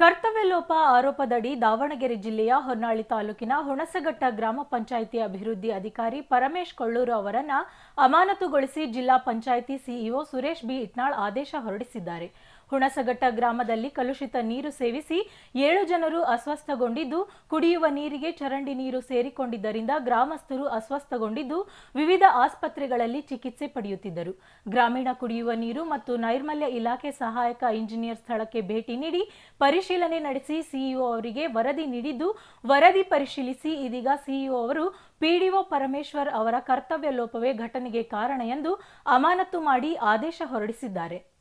ಕರ್ತವ್ಯ ಲೋಪ ಆರೋಪದಡಿ ದಾವಣಗೆರೆ ಜಿಲ್ಲೆಯ ಹೊನ್ನಾಳಿ ತಾಲೂಕಿನ ಹುಣಸಘಟ್ಟ ಗ್ರಾಮ ಪಂಚಾಯಿತಿ ಅಭಿವೃದ್ಧಿ ಅಧಿಕಾರಿ ಪರಮೇಶ್ ಕೊಳ್ಳೂರು ಅವರನ್ನ ಅಮಾನತುಗೊಳಿಸಿ ಜಿಲ್ಲಾ ಪಂಚಾಯಿತಿ ಸಿಇಒ ಸುರೇಶ್ ಬಿ. ಇಟ್ನಾಳ್ ಆದೇಶ ಹೊರಡಿಸಿದ್ದಾರೆ. ಹುಣಸಘಟ್ಟ ಗ್ರಾಮದಲ್ಲಿ ಕಲುಷಿತ ನೀರು ಸೇವಿಸಿ ಏಳು ಜನರು ಅಸ್ವಸ್ಥಗೊಂಡಿದ್ದು, ಕುಡಿಯುವ ನೀರಿಗೆ ಚರಂಡಿ ನೀರು ಸೇರಿಕೊಂಡಿದ್ದರಿಂದ ಗ್ರಾಮಸ್ಥರು ಅಸ್ವಸ್ಥಗೊಂಡಿದ್ದು, ವಿವಿಧ ಆಸ್ಪತ್ರೆಗಳಲ್ಲಿ ಚಿಕಿತ್ಸೆ ಪಡೆಯುತ್ತಿದ್ದರು. ಗ್ರಾಮೀಣ ಕುಡಿಯುವ ನೀರು ಮತ್ತು ನೈರ್ಮಲ್ಯ ಇಲಾಖೆ ಸಹಾಯಕ ಇಂಜಿನಿಯರ್ ಸ್ಥಳಕ್ಕೆ ಭೇಟಿ ನೀಡಿ ಪರಿಶೀಲನೆ ನಡೆಸಿ ಸಿಇಒ ಅವರಿಗೆ ವರದಿ ನೀಡಿದ್ದು, ವರದಿ ಪರಿಶೀಲಿಸಿ ಇದೀಗ ಸಿಇಒ ಅವರು ಪಿಡಿಒ ಪರಮೇಶ್ವರ್ ಅವರ ಕರ್ತವ್ಯ ಲೋಪವೇ ಘಟನೆಗೆ ಕಾರಣ ಎಂದು ಅಮಾನತು ಮಾಡಿ ಆದೇಶ ಹೊರಡಿಸಿದ್ದಾರೆ.